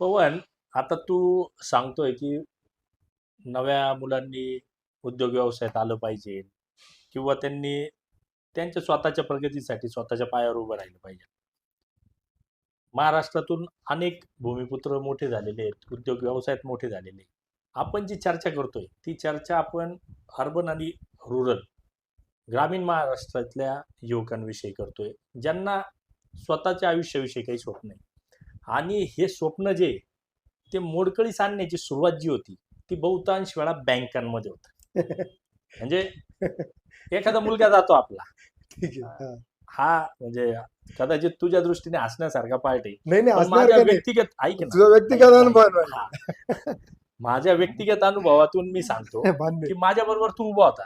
पवन आता तू सांगतोय की नव्या मुलांनी उद्योग व्यवसायात आलं पाहिजे किंवा त्यांनी त्यांच्या स्वतःच्या प्रगतीसाठी स्वतःच्या पायावर उभं राहिलं पाहिजे. महाराष्ट्रातून अनेक भूमिपुत्र मोठे झालेले आहेत उद्योग व्यवसायात मोठे झालेले आपण जी चर्चा करतोय ती चर्चा आपण अर्बन आणि रुरल ग्रामीण महाराष्ट्रातल्या युवकांविषयी करतोय ज्यांना स्वतःच्या आयुष्याविषयी काही स्वप्न आहे आणि हे स्वप्न जे ते मोडकळीस आणण्याची सुरुवात जी होती ती बहुतांश वेळा बँकांमध्ये होत. म्हणजे एखादा मुलगा जातो आपला. हा. म्हणजे कदाचित तुझ्या दृष्टीने हसण्यासारखा पार्ट आहे. माझ्या व्यक्तिगत ऐक व्यक्तिगत. माझ्या व्यक्तिगत अनुभवातून मी सांगतो की माझ्या बरोबर तू उभा होता.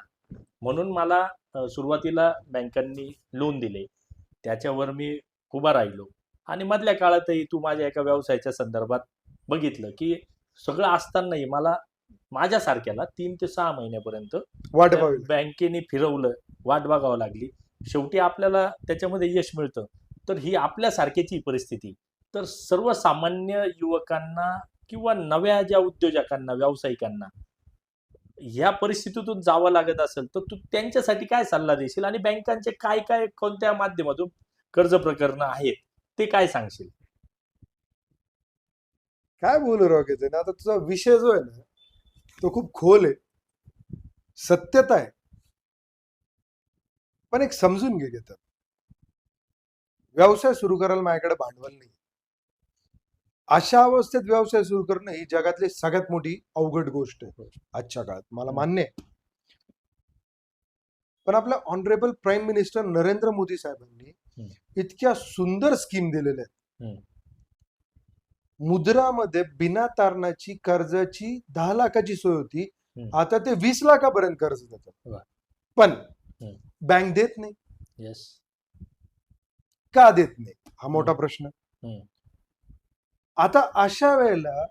म्हणून मला सुरुवातीला बँकांनी लोन दिले. त्याच्यावर मी उभा राहिलो. आणि मधल्या काळातही तू माझ्या एका व्यवसायाच्या संदर्भात बघितलं की सगळं असतानाही मला माझ्यासारख्याला तीन ते सहा महिन्यापर्यंत वाट बँकेने फिरवलं वाट बघावं लागली. शेवटी आपल्याला त्याच्यामध्ये यश मिळतं. तर ही आपल्यासारख्याची परिस्थिती. तर सर्वसामान्य युवकांना किंवा नव्या ज्या उद्योजकांना व्यावसायिकांना ह्या परिस्थितीतून जावं लागत असेल तर तू त्यांच्यासाठी काय सल्ला देशील? आणि बँकांचे काय काय कोणत्या माध्यमातून कर्ज प्रकरणं आहेत? ते काय सांगशील? काय बोलू राव ना आता तुझा विषय जो आहे ना तो खूप खोल आहे. सत्यता आहे. पण एक समजून घे घेतात व्यवसाय सुरू करायला माझ्याकडे भांडवल नाही. अशा अवस्थेत व्यवसाय सुरू करणं ही जगातली सगळ्यात मोठी अवघड गोष्ट आहे. आजच्या काळात मला मान्य आहे. पण आपल्या honourable prime minister Narendra Modi साहेबांनी इतक्या सुंदर स्कीम दिलेल्या आहेत. मुद्रामध्ये बिना तारणाची कर्जाची दहा लाखाची सोय होती. आता ते वीस लाखापर्यंत कर्ज देतात. पण. बँक देत नाही. का देत नाही? हा मोठा प्रश्न. आता अशा वेळेला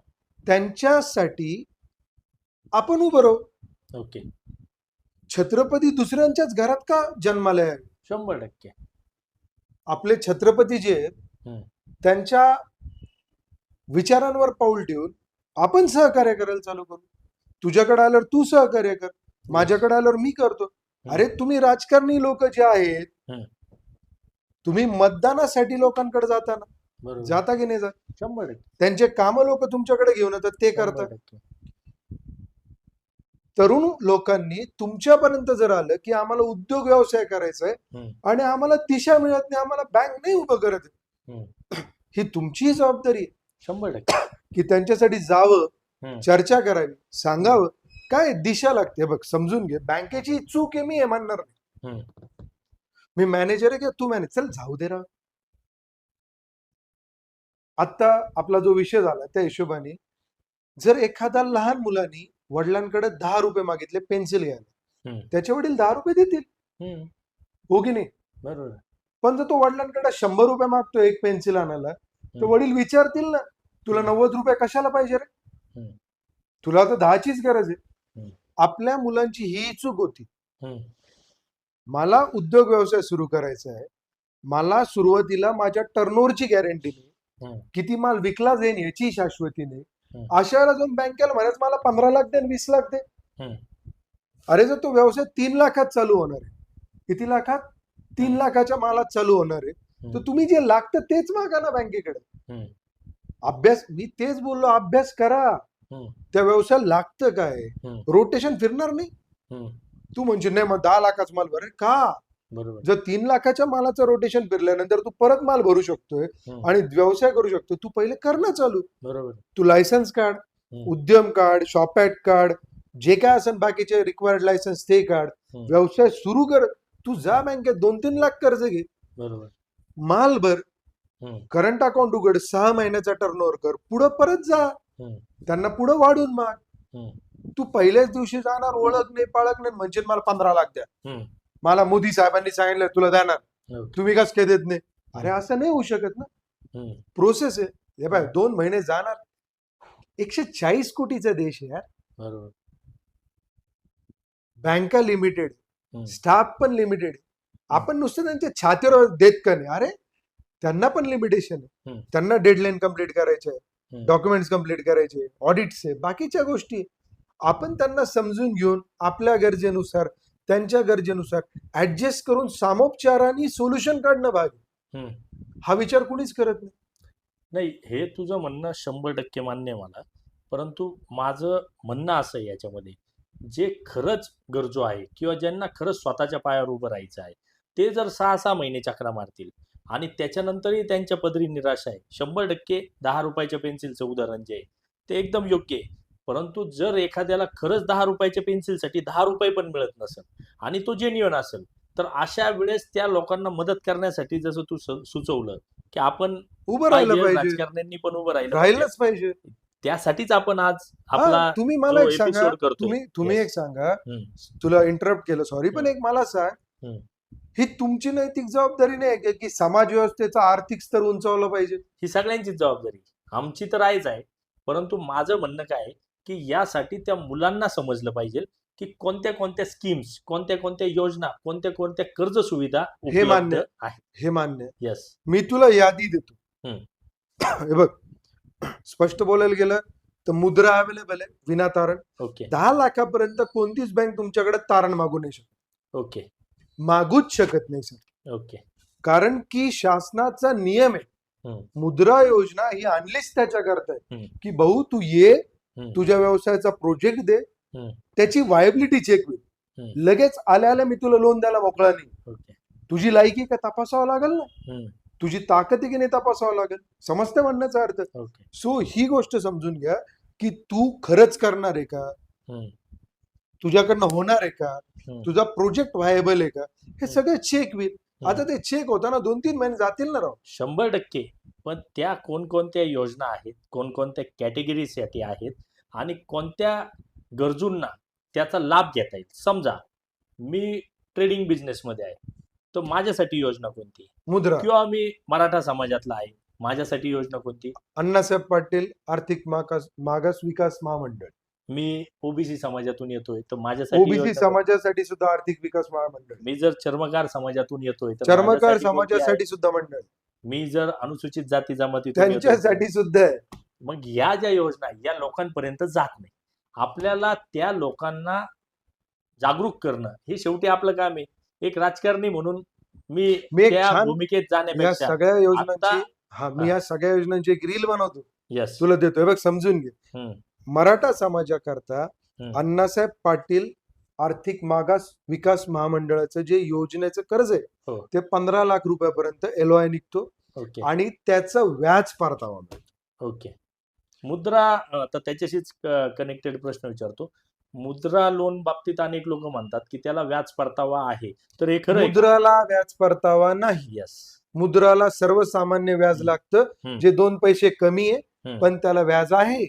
त्यांच्यासाठी आपण उभं राहू. ओके छत्रपती दुसऱ्यांच्याच घरात का जन्माला शंभर टक्के. आपले छत्रपती जे आहेत. त्यांच्या विचारांवर पाऊल ठेवून आपण सहकार्य करायला चालू करू. तुझ्याकडे आल्यावर तू सहकार्य कर. माझ्याकडे आल्यावर मी करतो. अरे तुम्ही राजकारणी लोक जे आहेत. तुम्ही मतदानासाठी लोकांकडे जाता ना. बरोबर. जाता की नाही जात? शंभर त्यांचे काम लोक तुमच्याकडे घेऊन येतात ते करतात. तरुण लोकांनी तुमच्यापर्यंत जर आलं की आम्हाला उद्योग व्यवसाय करायचा आहे. आणि आम्हाला दिशा मिळत नाही आम्हाला बँक नाही उभं करत. ही तुमची जबाबदारी आहे. शंभर टक्के. की त्यांच्यासाठी जावं. चर्चा करावी सांगावं. काय दिशा लागते? बघ समजून घे. बँकेची चूक आहे मी हे म्हणणार नाही. मी मॅनेजर आहे किंवा तू मॅनेज चल जाऊ दे राव. आता आपला जो विषय झाला त्या हिशोबाने जर एखादा लहान मुलांनी वडिलांकडे दहा रुपये मागितले पेन्सिल घ्यायला. त्याचे वडील दहा रुपये देतील. हो की नाही बरोबर पण जर तो वडिलांकडे शंभर रुपये मागतो एक पेन्सिल आणायला तर. वडील विचारतील ना तुला नव्वद रुपये कशाला पाहिजे रे. तुला तर दहाचीच गरज आहे. आपल्या मुलांची ही चूक होती. मला उद्योग व्यवसाय सुरू करायचा आहे मला सुरुवातीला माझ्या टर्नओव्हरची गॅरंटी नाही. किती माल विकला जाईल याची शाश्वती नाही. अशा वेळेला जाऊन बँकेला म्हणायचं मला पंधरा लाख दे वीस लाख दे. अरे जर तो व्यवसाय तीन लाखात चालू होणार आहे किती लाखात तीन लाखाच्या मालात चालू होणार आहे तर. तुम्ही जे लागतं तेच मागा ना बँकेकडे. अभ्यास मी तेच बोललो अभ्यास करा. त्या व्यवसायाला लागतं काय. रोटेशन फिरणार नाही. तू म्हणजे नाही मग दहा लाखाचा माल भरेल का बरोबर जर तीन लाखाच्या मालाचं रोटेशन फिरल्यानंतर तू परत माल भरू शकतोय. आणि व्यवसाय करू शकतो तू पहिले कर ना चालू बरोबर तू लायसन्स काढ. उद्यम काढ शॉप ऍट काढ जे काय असेल बाकीचे रिक्वायर्ड लायसन्स ते काढ. व्यवसाय सुरू कर तू जा बँकेत दोन तीन लाख कर्ज घे बरोबर माल भर. करंट अकाउंट उघड सहा महिन्याचा टर्नओव्हर कर पुढं परत जा. त्यांना पुढं वाढून माग. तू पहिल्याच दिवशी जाणार ओळख नाही पाळख नाही म्हणजे मला पंधरा लाख द्या. मला मोदी साहेबांनी सांगितलं तुला देणार ओके. तुम्ही कस काय देत नाही? अरे असं नाही होऊ शकत ना. प्रोसेस आहे. हे बाय दोन महिने जाणार. एकशे चाळीस कोटीचा देश आहे यार. बरोबर. बँका लिमिटेड. स्टाफ पण लिमिटेड. आपण नुसतं त्यांच्या छातीवर देत का नाही? अरे त्यांना पण लिमिटेशन आहे. त्यांना डेडलाईन कंप्लीट करायचे आहे. डॉक्युमेंट्स कंप्लीट करायचे ऑडिट्स आहे. बाकीच्या गोष्टी आपण त्यांना समजून घेऊन आपल्या गरजेनुसार त्यांच्या गरजेनुसार ऍडजस्ट करून सामोपचाराने सोल्युशन काढणं भाग. हा विचार कुणीच करत नाही. नाही हे तुझं म्हणणं शंभर टक्के मान्य मला. परंतु माझं म्हणणं असं आहे याच्यामध्ये जे खरंच गरजू आहे किंवा ज्यांना खरंच स्वतःच्या पायावर उभं राहायचं आहे ते जर सहा सहा महिने चक्रा मारतील आणि त्याच्यानंतरही त्यांच्या पदरी निराशा आहे शंभर टक्के दहा रुपयाच्या पेन्सिलचं उदाहरण जे आहे ते एकदम योग्य आहे. परंतु जर एखाद्याला खरंच दहा रुपयाच्या पेन्सिलसाठी दहा रुपये पण मिळत नसेल आणि तो जेन्युअन असेल तर अशा वेळेस त्या लोकांना मदत करण्यासाठी जसं तू सुचवलं की आपण उभं राहिलं राजकारण्यांनी पण उभं राहिलं. राहिलंच पाहिजे त्यासाठीच आपण आज आपला तुम्ही मला एक सांगा. तुम्ही तुम्ही. एक सांगा. तुला इंटरप्ट केलं सॉरी पण. एक मला सांग. ही तुमची नैतिक जबाबदारी नाही का समाज व्यवस्थेचा आर्थिक स्तर उंचावलं पाहिजे ही सगळ्यांचीच जबाबदारी आमची तर आहेच आहे परंतु माझं म्हणणं काय आहे की यासाठी त्या मुलांना समजलं पाहिजे की कोणत्या कोणत्या स्कीम्स कोणत्या कोणत्या योजना कोणत्या कोणत्या कर्ज सुविधा हे मान्य. आहेत हे मान्य आहे. येस मी तुला यादी देतो. हे बघ स्पष्ट बोलायला गेलं तर मुद्रा अवेलेबल आहे विना तारण ओके दहा लाखापर्यंत कोणतीच बँक तुमच्याकडे तारण मागू नाही शकत ओके मागूच शकत नाही सर ओके कारण की शासनाचा नियम आहे. मुद्रा योजना ही आणलीच त्याच्याकरता आहे हम्म. की भाऊ तू ये. तुझ्या व्यवसायाचा प्रोजेक्ट दे. त्याची वायबिलिटी चेक होईल. लगेच आल्या आल्या मी तुला लोन द्यायला मोकळा नाही. तुझी लायकी का तपासावं लागेल ना. तुझी ताकद आहे की नाही तपासावं लागेल? समजते म्हणण्याचा अर्थ. सो ही गोष्ट समजून घ्या की तू खरंच करणार आहे का. तुझ्याकडनं होणार आहे का. तुझा प्रोजेक्ट व्हायबल आहे का? हे सगळं चेक होईल. आता ते चेक होताना दोन तीन महिने जातील ना राव? शंभर टक्के. पण त्या कोणकोणत्या योजना आहेत? कोणकोणत्या कॅटेगरीसाठी आहेत? आणि कोणत्या गरजूंना त्याचा लाभ घेता येईल? समजा मी ट्रेडिंग बिझनेसमध्ये आहे. तर माझ्यासाठी योजना कोणती? मुद्रा. किंवा मी मराठा समाजातला आहे. माझ्यासाठी योजना कोणती? अण्णासाहेब पाटील आर्थिक मागास मागास विकास महामंडळ. मी ओबीसी समाजातून येतोय तर माझ्यासाठी ओबीसी योजना समाजासाठी सुद्धा आर्थिक विकास महामंडळ? मी जर चर्मकार समाजातून येतोय तर चर्मकार माझ्यासाठी कोणती आहे? समाजासाठी सुद्धा मंडळ. मी जर अनुसूचित जाती जमातीतून येतोय तर- त्यांच्यासाठी सुद्धा आहे. मग या ज्या योजना या लोकांपर्यंत जात नाही आपल्याला त्या लोकांना जागरूक करणं हे शेवटी आपलं काम आहे एक राजकारणी म्हणून मी भूमिकेत जाण्यापेक्षा सगळ्या योजनांची आता- हा मी या सगळ्या योजनांची एक रील बनवतो तुला देतोय बघ समजून घे. मराठा समाजाकरता. अण्णासाहेब पाटील आर्थिक मागास विकास महामंडळाचं जे योजनेचं कर्ज आहे हो. ते पंधरा लाख रुपयापर्यंत एलओआय निघतो आणि त्याचं व्याज परतावा मिळतो. ओके मुद्रा तर त्याच्याशीच कनेक्टेड प्रश्न विचारतो. मुद्रा लोन बाबतीत अनेक लोक म्हणतात की त्याला व्याज परतावा आहे. तर हे खरं मुद्राला व्याज परतावा नाही. यस मुद्राला सर्वसामान्य व्याज लागतं. जे दोन पैसे कमी आहे. पण त्याला व्याज आहे.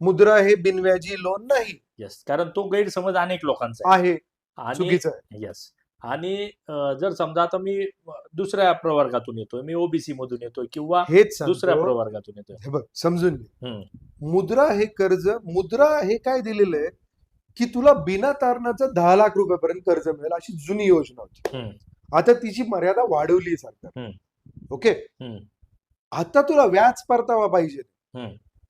मुद्रा हे बिनव्याजी लोन नाही. यस कारण तो गैरसमज अनेक लोकांचा आहे. चुकीचं येस आणि जर समजा आता मी दुसऱ्या प्रवर्गातून येतोय मी ओबीसी मधून येतोय किंवा हेच दुसऱ्या प्रवर्गातून येतोय. बघ समजून मुद्रा हे कर्ज मुद्रा हे काय दिलेलं आहे? की तुला बिना तारणाचं दहा लाख रुपयापर्यंत कर्ज मिळेल अशी जुनी योजना होती. आता तिची मर्यादा वाढवली सरकार. ओके. आता तुला व्याज परतावा पाहिजे.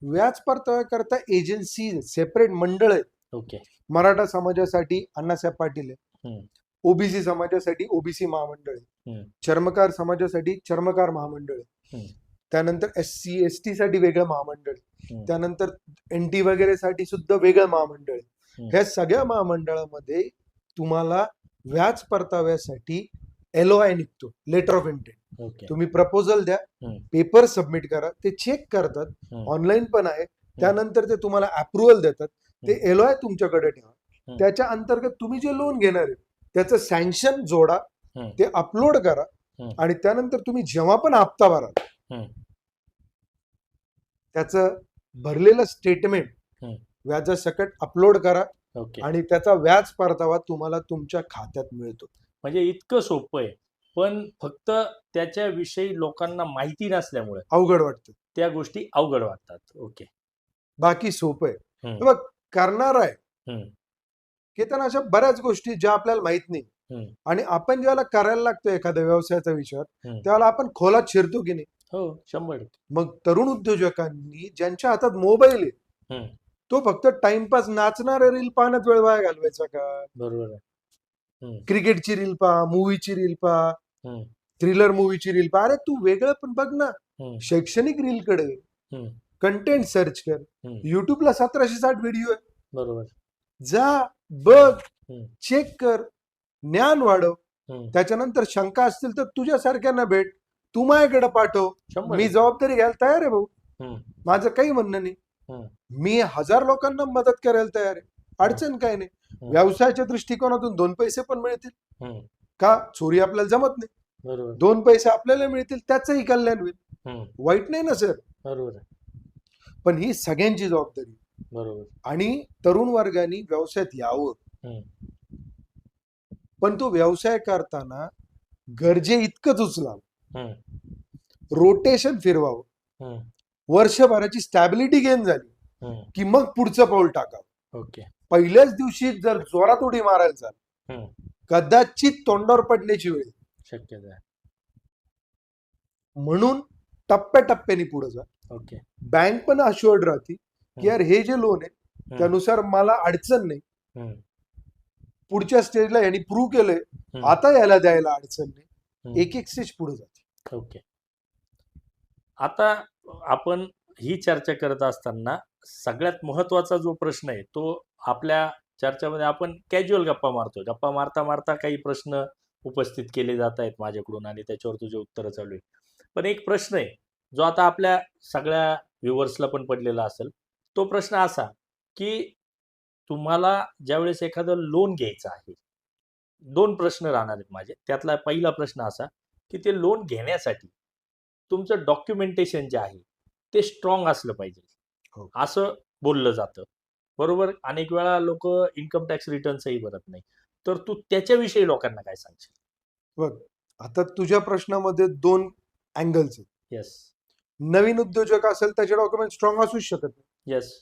व्याज परतावा करता एजन्सी सेपरेट मंडळ आहे ओके. मराठा समाजासाठी अण्णासाहेब पाटील आहे. ओबीसी समाजासाठी ओबीसी महामंडळ आहे. चर्मकार समाजासाठी चर्मकार महामंडळ आहे. त्यानंतर एस सी एस टी साठी वेगळं महामंडळ. त्यानंतर एन टी वगैरे साठी सुद्धा वेगळं महामंडळ. ह्या सगळ्या महामंडळामध्ये तुम्हाला व्याज परताव्यासाठी एलओआय निघतो लेटर ऑफ इंटेंट तुम्ही प्रपोजल द्या. पेपर सबमिट करा ते चेक करतात. ऑनलाईन पण आहे त्यानंतर ते तुम्हाला अप्रुव्हल देतात ते एलओआय तुमच्याकडे ठेवा. त्याच्या अंतर्गत तुम्ही जे लोन घेणार आहे त्याचं सँक्शन जोडा. ते अपलोड करा. आणि त्यानंतर तुम्ही जेव्हा पण हप्ता भराल. त्याचं भरलेलं स्टेटमेंट. व्याजासकट अपलोड करा आणि त्याचा व्याज परतावा तुम्हाला तुमच्या खात्यात मिळतो म्हणजे इतकं सोपं आहे पण फक्त त्याच्याविषयी लोकांना माहिती नसल्यामुळे अवघड वाटतं त्या गोष्टी अवघड वाटतात ओके बाकी सोपं आहे बघ करणार आहे. की त्यांना अशा बऱ्याच गोष्टी ज्या आपल्याला माहीत नाही. आणि आपण ज्याला करायला लागतो एखाद्या व्यवसायाचा विचार. त्यावेळेला आपण खोलात शिरतो की नाही हो शंभर मग तरुण उद्योजकांनी ज्यांच्या हातात मोबाईल आहे. तो फक्त टाइमपास नाचणारे रील पाहण्यात वेळ वाया घालवायचा का बरोबर आहे क्रिकेटची रील पहा मूवीची रील पहा. थ्रिलर मूवीची रील पहा अरे तू वेगळं पण बघ ना. शैक्षणिक रील कडे. कंटेंट सर्च कर. युट्यूबला सतराशे साठ व्हिडिओ आहे बरोबर जा बघ. चेक कर ज्ञान वाढव. त्याच्यानंतर शंका असतील तर तुझ्यासारख्यांना भेट तू माझ्याकडे पाठव मी. जबाबदारी घ्यायला तयार आहे भाऊ. माझं काही म्हणणं नाही. मी हजार लोकांना मदत करायला तयार आहे अडचण काय नाही. व्यवसायाच्या दृष्टिकोनातून दोन पैसे पण मिळतील. का चोरी आपल्याला जमत नाही दोन पैसे आपल्याला मिळतील त्याचंही कल्याण होईल. वाईट नाही ना सर बरोबर. पण ही सगळ्यांची जबाबदारी बरोबर आणि तरुण वर्गाने व्यवसायात यावं. पण तो व्यवसाय करताना गरजे इतकंच उचलावं. रोटेशन फिरवावं. वर्षभराची स्टॅबिलिटी गेन झाली. की मग पुढचं पाऊल टाकावं ओके पहिल्याच दिवशी जर जोरात उडी मारायला झालं. कदाचित तोंडावर पडण्याची वेळ. शक्यता आहे म्हणून टप्प्याटप्प्याने पुढे जा ओके बँक पण अश्युअर्ड राहते की यार हे जे लोन आहे. त्यानुसार मला अडचण नाही. पुढच्या स्टेजला यांनी प्रूव्ह केलंय. आता याला द्यायला अडचण नाही. एक एक स्टेज पुढे जाते ओके आता आपण ही चर्चा करत असताना सगळ्यात महत्त्वाचा जो प्रश्न आहे तो आपल्या चर्चेमध्ये आपण कॅज्युअल गप्पा मारतोय गप्पा मारता मारता काही प्रश्न उपस्थित केले जात आहेत माझ्याकडून आणि त्याच्यावर तुझे उत्तरं चालू आहे पण एक प्रश्न आहे जो आता आपल्या सगळ्या व्ह्युअर्सला पण पडलेला असेल तो प्रश्न असा की तुम्हाला ज्यावेळेस एखादं लोन घ्यायचं आहे दोन प्रश्न राहणार आहेत माझे. त्यातला पहिला प्रश्न असा की ते लोन घेण्यासाठी तुमचं डॉक्युमेंटेशन जे आहे ते स्ट्रॉंग असलं पाहिजे. हो. असं बोललं जातं. बरोबर? अनेक वेळा लोक इन्कम टॅक्स रिटर्न्सही भरत नाही. तर तू त्याच्याविषयी लोकांना काय सांगशील? आता तुझ्या प्रश्नामध्ये दोन अँगल्स आहेत. येस नवीन उद्योजक असेल त्याचे डॉक्युमेंट स्ट्रॉंग असूच शकत नाही. येस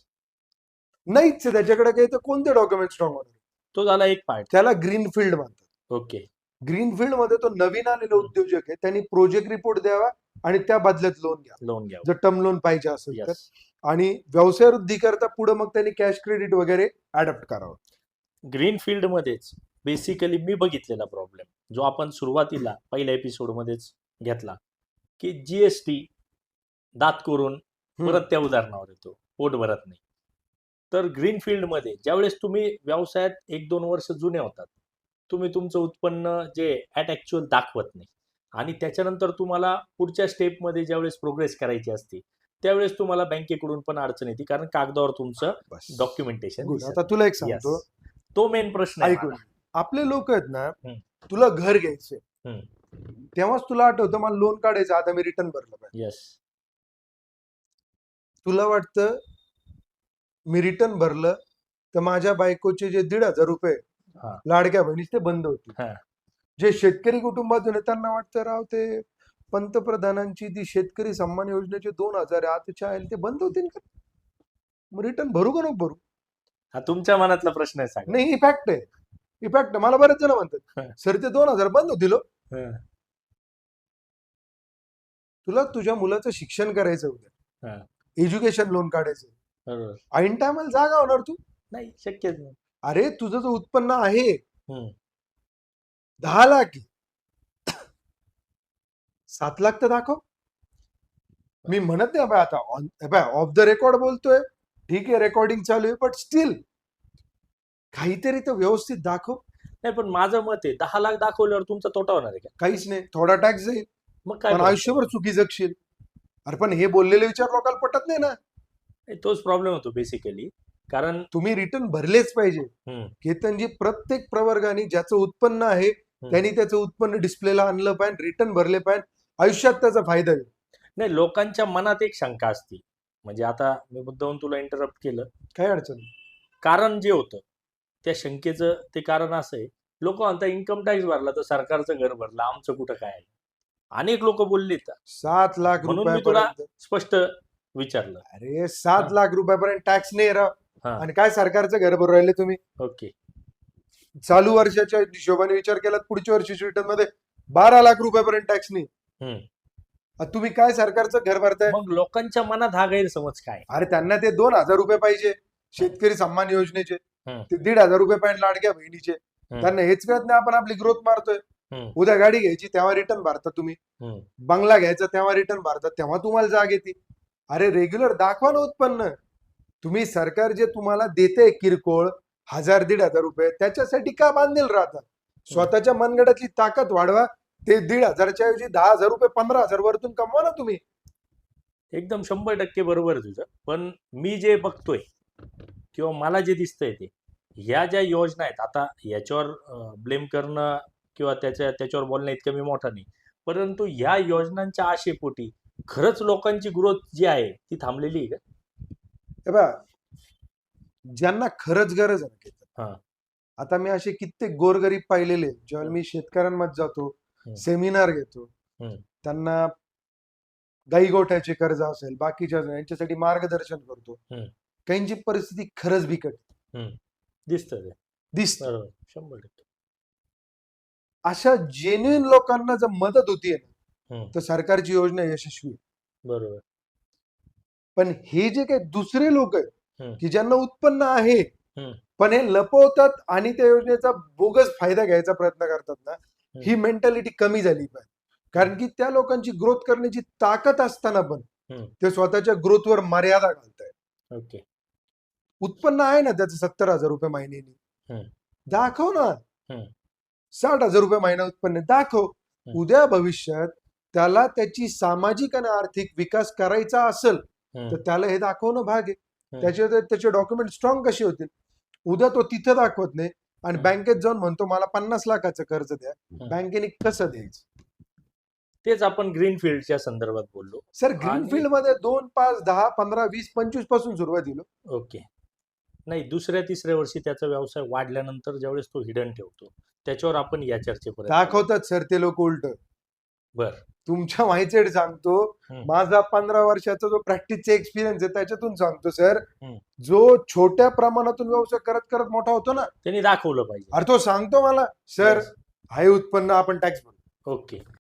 नाहीच आहे त्याच्याकडे काही तर कोणते डॉक्युमेंट स्ट्रॉंग होणार? तो झाला एक पार्ट त्याला ग्रीन फील्ड म्हणतात. ओके ग्रीन फील्डमध्ये तो नवीन आलेला उद्योजक आहे. त्यांनी प्रोजेक्ट रिपोर्ट द्यावा आणि त्या बदल्यात लोन घ्या. लोन घ्या जर टर्म लोन पाहिजे असेल तर. येस आणि व्यवसाय वृद्धी करता पुढे मग त्यांनी कॅश क्रेडिट वगैरे अडॅप्ट करावं. ग्रीन फील्डमध्येच बेसिकली मी बघितलेला प्रॉब्लेम जो आपण सुरुवातीला पहिल्या एपिसोडमध्येच घेतला की जीएसटी दात करून परत त्या उदाहरणावर येतो. पोट भरत नाही तर ग्रीन फील्डमध्ये ज्यावेळेस तुम्ही व्यवसायात एक दोन वर्ष जुने होतात तुम्ही तुमचं उत्पन्न जे ॲट ॲक्च्युअल दाखवत नाही आणि त्याच्यानंतर तुम्हाला पुढच्या स्टेपमध्ये ज्यावेळेस प्रोग्रेस करायची असते त्यावेळेस तुम्हाला बँकेकडून पण अडचण येते कारण कागदावर तुमचं. डॉक्युमेंटेशन. आता तुला एक सांगतो तो मेन प्रश्न आहे ऐकून. आपले लोक आहेत ना. तुला घर घ्यायचंय हम्म. तेव्हाच तुला आठवतं मला लोन काढायचं आता मी रिटर्न भरलं तुला वाटतं मी रिटर्न भरलं तर माझ्या बायकोचे जे दीड हजार रुपये हा. लाडक्या बहिणीच ते बंद होतील हा. जे शेतकरी कुटुंबातून त्यांना वाटतं राव ते पंतप्रधानांची ती शेतकरी सन्मान योजनेचे दोन हजार आताच्या आहे ते बंद होतील का मग रिटर्न भरू का नको भरू हा तुमच्या मनातला प्रश्न आहे सांगा नाही इफॅक्ट आहे इफॅक्ट मला बरेच जण हा. म्हणतात सर ते दोन हजार बंद होतील हो." हं. तुला तुझ्या मुलाचं शिक्षण करायचं हा. उद्या एज्युकेशन लोन काढायचं. बरोबर. ऐन टायमाला जागा होणार तू? नाही शक्यच नाही. अरे तुझं जो उत्पन्न आहे हम्म. दहा लाख. सात लाख तर दाखव. मी म्हणत नाही बा आता ऑफ द रेकॉर्ड बोलतोय. ठीक आहे रेकॉर्डिंग चालू आहे बट स्टील काहीतरी तर व्यवस्थित दाखव. नाही पण माझं मत आहे दहा लाख दाखवल्यावर तुमचा तोटा होणार आहे का? काहीच नाही थोडा टॅक्स जाईल. मग काय? आयुष्यभर चुकी जगशील. अरे पण हे बोललेले विचार लोकांना पटत नाही ना. तोच प्रॉब्लेम होतो बेसिकली कारण तुम्ही रिटर्न भरलेच पाहिजे. हम्म, केतनजी प्रत्येक प्रवर्गाने ज्याचं उत्पन्न आहे त्यांनी त्याचं उत्पन्न डिस्प्लेला आणलं पाहिजे रिटर्न भरले पाहिजे. आयुष्यात त्याचा फायदा होईल नाही लोकांच्या मनात एक शंका असते. म्हणजे आता मी मुद्दाहून तुला इंटरप्ट केलं. काय अडचण? नाही. कारण जे होतं त्या शंकेचं ते कारण असं आहे. लोक म्हणतात इन्कम टॅक्स भरला तर सरकारचं घर भरलं. आमचं कुठं काय आहे? अनेक लोक बोलले सात लाख म्हणून मी तुला- रुपयापर्यंत. स्पष्ट विचारलं. अरे सात हा. लाख रुपयापर्यंत टॅक्स नाही राव हा. आणि काय सरकारचं घर भरून राहिले तुम्ही? ओके. चालू वर्षाच्या हिशोबाने विचार केला तर पुढच्या वर्षीच्या रिटर्नमध्ये बारा लाख रुपयापर्यंत टॅक्स नाही. हम्म. आता तुम्ही काय सरकारचं घर भरताय? मग लोकांच्या मनात हा गैरसमज काय? अरे त्यांना ते दोन हजार रुपये पाहिजे शेतकरी सन्मान योजनेचे. हम्म. ते दीड हजार रुपये पाहिजे लाडक्या बहिणीचे. त्यांना हेच कळत नाही आपण आपली ग्रोथ मारतोय. उद्या गाडी घ्यायची तेव्हा रिटर्न भरता तुम्ही. बंगला घ्यायचा तेव्हा रिटर्न भरतात तेव्हा तुम्हाला जाग येते. अरे रेग्युलर दाखवा ना उत्पन्न. तुम्ही सरकार जे तुम्हाला देते किरकोळ हजार दीड हजार रुपये त्याच्यासाठी का बांधील राहतात स्वतःच्या मनगडातली ताकद वाढवा ते दीड हजारच्या ऐवजी दहा हजार रुपये पंधरा हजार वरतून कमवा ना तुम्ही. एकदम शंभर टक्के बरोबर तुझं. पण मी जे बघतोय किंवा मला जे दिसतंय ते ह्या ज्या योजना आहेत आता याच्यावर ब्लेम करणं किंवा त्याच्या त्याच्यावर बोलणं इतकं मी मोठा नाही. परंतु ह्या योजनांच्या आशेपोटी खरंच लोकांची ग्रोथ जी आहे ती थांबलेली आहे का? हे बघा ज्यांना खरंच गरज आहे आता मी असे कित्येक गोरगरीब पाहिलेले. जेव्हा मी शेतकऱ्यांमध्ये जातो. सेमिनार घेतो. त्यांना गाई गोठ्याचे कर्ज असेल बाकीच्या यांच्यासाठी मार्गदर्शन करतो. काहींची परिस्थिती खरंच बिकट दिसतं दिसते शंभर टक्के. अशा जेन्युन लोकांना जर मदत होतीये. तर सरकारची योजना यशस्वी. बरोबर पण हे जे काही दुसरे लोक आहेत. की ज्यांना उत्पन्न आहे. पण हे लपवतात आणि त्या योजनेचा बोगस फायदा घ्यायचा प्रयत्न करतात ना ही मेंटॅलिटी कमी झाली पाहिजे कारण की त्या लोकांची ग्रोथ करण्याची ताकद असताना पण. ते स्वतःच्या ग्रोथवर मर्यादा घालतायत ओके उत्पन्न आहे ना त्याचं सत्तर हजार रुपये महिन्यानी. दाखव ना. साठ हजार रुपये महिना उत्पन्न. दाखव. उद्या भविष्यात त्याला त्याची सामाजिक आणि आर्थिक विकास करायचा असेल. तर त्याला हे दाखवणं भाग आहे. त्याचे त्याचे डॉक्युमेंट स्ट्रॉंग कसे होतील उद्या तो तिथे दाखवत नाही आणि. बँकेत जाऊन म्हणतो मला पन्नास लाखाचं कर्ज द्या. बँकेने कसं द्यायचं तेच आपण ग्रीनफील्डच्या संदर्भात बोललो सर ग्रीनफील्डमध्ये दोन पाच दहा पंधरा वीस पंचवीसपासून सुरुवात दिलो ओके नाही दुसऱ्या तिसऱ्या वर्षी त्याचा व्यवसाय वाढल्यानंतर ज्यावेळेस तो हिडन ठेवतो त्याच्यावर आपण या चर्चेपर्यंत दाखवतात सर ते लोक उलट. बर. तुमच्या माहिती सांगतो. माझा पंधरा वर्षाचा जो प्रॅक्टिसचा एक्सपिरियन्स आहे त्याच्यातून सांगतो सर. जो छोट्या प्रमाणातून व्यवसाय करत करत मोठा होतो ना त्यांनी दाखवलं पाहिजे. अरे तो सांगतो मला सर Yes. हे उत्पन्न आपण टॅक्स भरू. ओके.